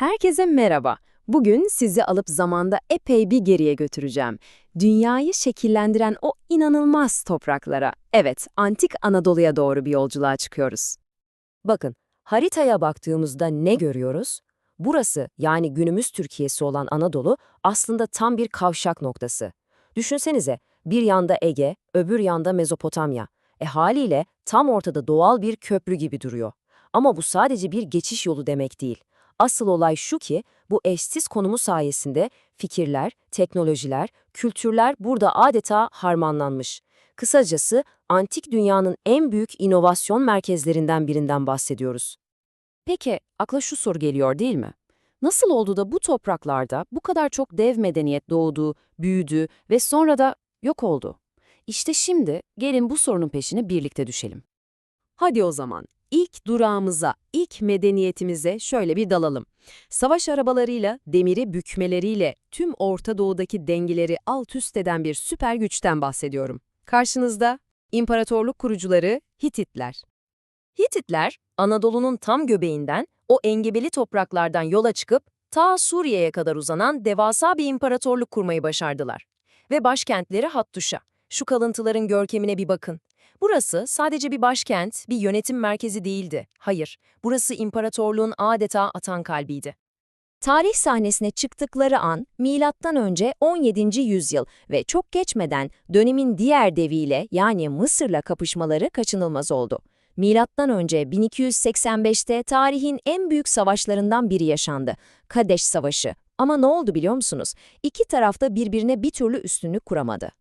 Herkese merhaba. Bugün sizi alıp zamanda epey bir geriye götüreceğim. Dünyayı şekillendiren o inanılmaz topraklara, evet, antik Anadolu'ya doğru bir yolculuğa çıkıyoruz. Bakın, haritaya baktığımızda ne görüyoruz? Burası, yani günümüz Türkiye'si olan Anadolu, aslında tam bir kavşak noktası. Düşünsenize, bir yanda Ege, öbür yanda Mezopotamya. E haliyle tam ortada doğal bir köprü gibi duruyor. Ama bu sadece bir geçiş yolu demek değil. Asıl olay şu ki, bu eşsiz konumu sayesinde fikirler, teknolojiler, kültürler burada adeta harmanlanmış. Kısacası, antik dünyanın en büyük inovasyon merkezlerinden birinden bahsediyoruz. Peki, akla şu soru geliyor değil mi? Nasıl oldu da bu topraklarda bu kadar çok dev medeniyet doğdu, büyüdü ve sonra da yok oldu? İşte şimdi gelin bu sorunun peşine birlikte düşelim. Hadi o zaman ilk durağımıza, ilk medeniyetimize şöyle bir dalalım. Savaş arabalarıyla, demiri bükmeleriyle tüm Orta Doğu'daki dengeleri alt üst eden bir süper güçten bahsediyorum. Karşınızda imparatorluk kurucuları Hititler. Hititler, Anadolu'nun tam göbeğinden, o engebeli topraklardan yola çıkıp ta Suriye'ye kadar uzanan devasa bir imparatorluk kurmayı başardılar. Ve başkentleri Hattuş'a. Şu kalıntıların görkemine bir bakın. Burası sadece bir başkent, bir yönetim merkezi değildi. Hayır, burası imparatorluğun adeta atan kalbiydi. Tarih sahnesine çıktıkları an milattan önce 17. yüzyıl ve çok geçmeden dönemin diğer deviyle yani Mısır'la kapışmaları kaçınılmaz oldu. Milattan önce 1285'te tarihin en büyük savaşlarından biri yaşandı. Kadeş Savaşı. Ama ne oldu biliyor musunuz? İki taraf da birbirine bir türlü üstünlük kuramadı.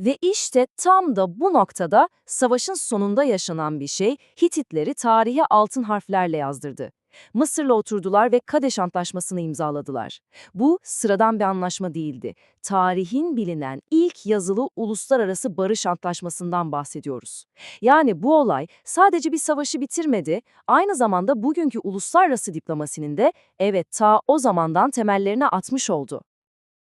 Ve işte tam da bu noktada savaşın sonunda yaşanan bir şey Hititleri tarihe altın harflerle yazdırdı. Mısır'la oturdular ve Kadeş Antlaşması'nı imzaladılar. Bu sıradan bir anlaşma değildi. Tarihin bilinen ilk yazılı uluslararası barış antlaşmasından bahsediyoruz. Yani bu olay sadece bir savaşı bitirmedi, aynı zamanda bugünkü uluslararası diplomasinin de evet ta o zamandan temellerini atmış oldu.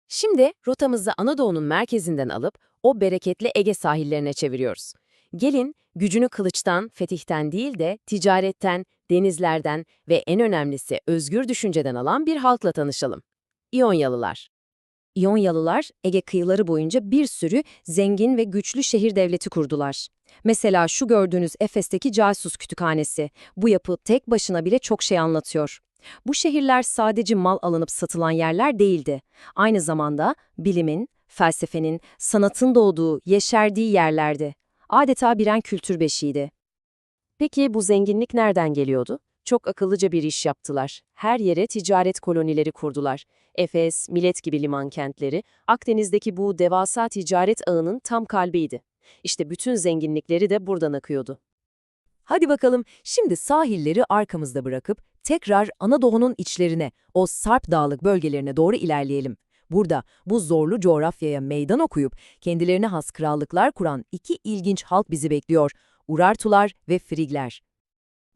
Şimdi rotamızı Anadolu'nun merkezinden alıp o bereketli Ege sahillerine çeviriyoruz. Gelin gücünü kılıçtan, fetihten değil de ticaretten, denizlerden ve en önemlisi özgür düşünceden alan bir halkla tanışalım. İyonyalılar. İyonyalılar Ege kıyıları boyunca bir sürü zengin ve güçlü şehir devleti kurdular. Mesela şu gördüğünüz Efes'teki Casus Kütüphanesi. Bu yapı tek başına bile çok şey anlatıyor. Bu şehirler sadece mal alınıp satılan yerler değildi. Aynı zamanda bilimin, felsefenin, sanatın doğduğu, yeşerdiği yerlerdi. Adeta biren kültür beşiğiydi. Peki bu zenginlik nereden geliyordu? Çok akıllıca bir iş yaptılar. Her yere ticaret kolonileri kurdular. Efes, Milet gibi liman kentleri, Akdeniz'deki bu devasa ticaret ağının tam kalbiydi. İşte bütün zenginlikleri de buradan akıyordu. Hadi bakalım şimdi sahilleri arkamızda bırakıp tekrar Anadolu'nun içlerine, o Sarp Dağlık bölgelerine doğru ilerleyelim. Burada bu zorlu coğrafyaya meydan okuyup kendilerine has krallıklar kuran iki ilginç halk bizi bekliyor. Urartular ve Frigler.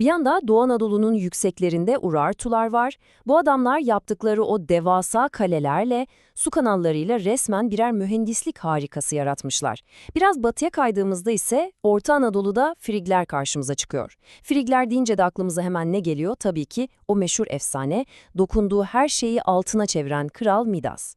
Bir yanda Doğu Anadolu'nun yükseklerinde Urartular var. Bu adamlar yaptıkları o devasa kalelerle, su kanallarıyla resmen birer mühendislik harikası yaratmışlar. Biraz batıya kaydığımızda ise Orta Anadolu'da Frigler karşımıza çıkıyor. Frigler deyince de aklımıza hemen ne geliyor? Tabii ki o meşhur efsane, dokunduğu her şeyi altına çeviren Kral Midas.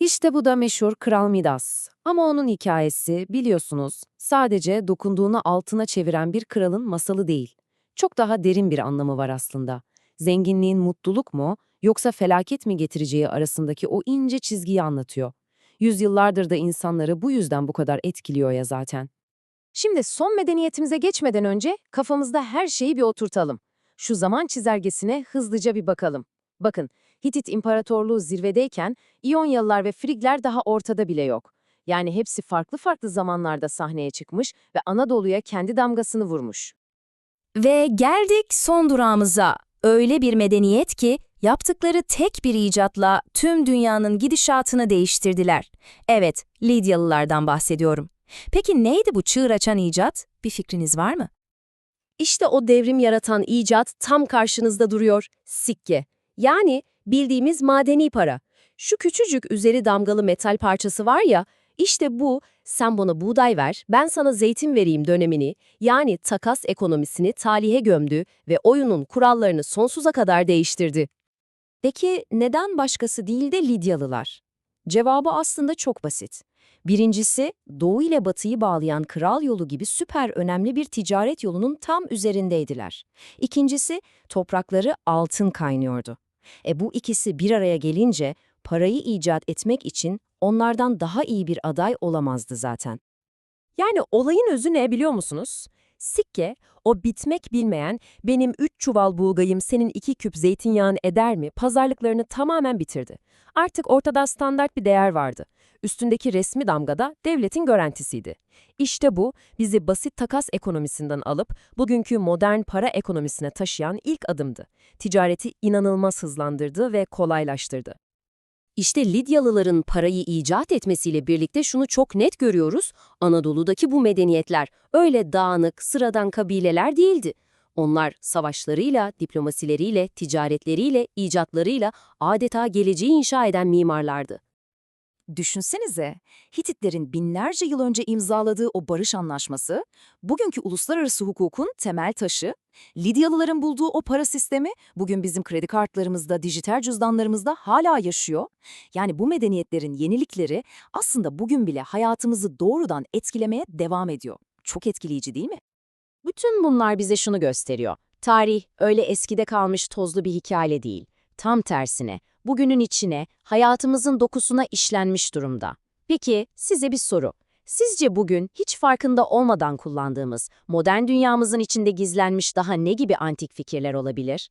İşte bu da meşhur Kral Midas. Ama onun hikayesi biliyorsunuz sadece dokunduğunu altına çeviren bir kralın masalı değil. Çok daha derin bir anlamı var aslında. Zenginliğin mutluluk mu yoksa felaket mi getireceği arasındaki o ince çizgiyi anlatıyor. Yüzyıllardır da insanları bu yüzden bu kadar etkiliyor ya zaten. Şimdi son medeniyetimize geçmeden önce kafamızda her şeyi bir oturtalım. Şu zaman çizelgesine hızlıca bir bakalım. Bakın, Hitit İmparatorluğu zirvedeyken İyonyalılar ve Frigler daha ortada bile yok. Yani hepsi farklı farklı zamanlarda sahneye çıkmış ve Anadolu'ya kendi damgasını vurmuş. Ve geldik son durağımıza. Öyle bir medeniyet ki yaptıkları tek bir icatla tüm dünyanın gidişatını değiştirdiler. Evet, Lidyalılardan bahsediyorum. Peki neydi bu çığır açan icat? Bir fikriniz var mı? İşte o devrim yaratan icat tam karşınızda duruyor, sikke. Yani bildiğimiz madeni para. Şu küçücük üzeri damgalı metal parçası var ya, işte bu, sen bana buğday ver, ben sana zeytin vereyim dönemini, yani takas ekonomisini talihe gömdü ve oyunun kurallarını sonsuza kadar değiştirdi. Peki neden başkası değil de Lidyalılar? Cevabı aslında çok basit. Birincisi, Doğu ile Batı'yı bağlayan kral yolu gibi süper önemli bir ticaret yolunun tam üzerindeydiler. İkincisi, toprakları altın kaynıyordu. E bu ikisi bir araya gelince parayı icat etmek için onlardan daha iyi bir aday olamazdı zaten. Yani olayın özü ne biliyor musunuz? Sikke, o bitmek bilmeyen benim üç çuval buğgayım senin iki küp zeytinyağın eder mi pazarlıklarını tamamen bitirdi. Artık ortada standart bir değer vardı. Üstündeki resmi damgada devletin garantisiydi. İşte bu bizi basit takas ekonomisinden alıp bugünkü modern para ekonomisine taşıyan ilk adımdı. Ticareti inanılmaz hızlandırdı ve kolaylaştırdı. İşte Lidyalıların parayı icat etmesiyle birlikte şunu çok net görüyoruz. Anadolu'daki bu medeniyetler öyle dağınık, sıradan kabileler değildi. Onlar savaşlarıyla, diplomasileriyle, ticaretleriyle, icatlarıyla adeta geleceği inşa eden mimarlardı. Düşünsenize, Hititlerin binlerce yıl önce imzaladığı o barış anlaşması, bugünkü uluslararası hukukun temel taşı, Lidyalıların bulduğu o para sistemi bugün bizim kredi kartlarımızda, dijital cüzdanlarımızda hala yaşıyor. Yani bu medeniyetlerin yenilikleri aslında bugün bile hayatımızı doğrudan etkilemeye devam ediyor. Çok etkileyici değil mi? Bütün bunlar bize şunu gösteriyor. Tarih öyle eskide kalmış tozlu bir hikaye değil. Tam tersine, bugünün içine, hayatımızın dokusuna işlenmiş durumda. Peki, size bir soru. Sizce bugün hiç farkında olmadan kullandığımız, modern dünyamızın içinde gizlenmiş daha ne gibi antik fikirler olabilir?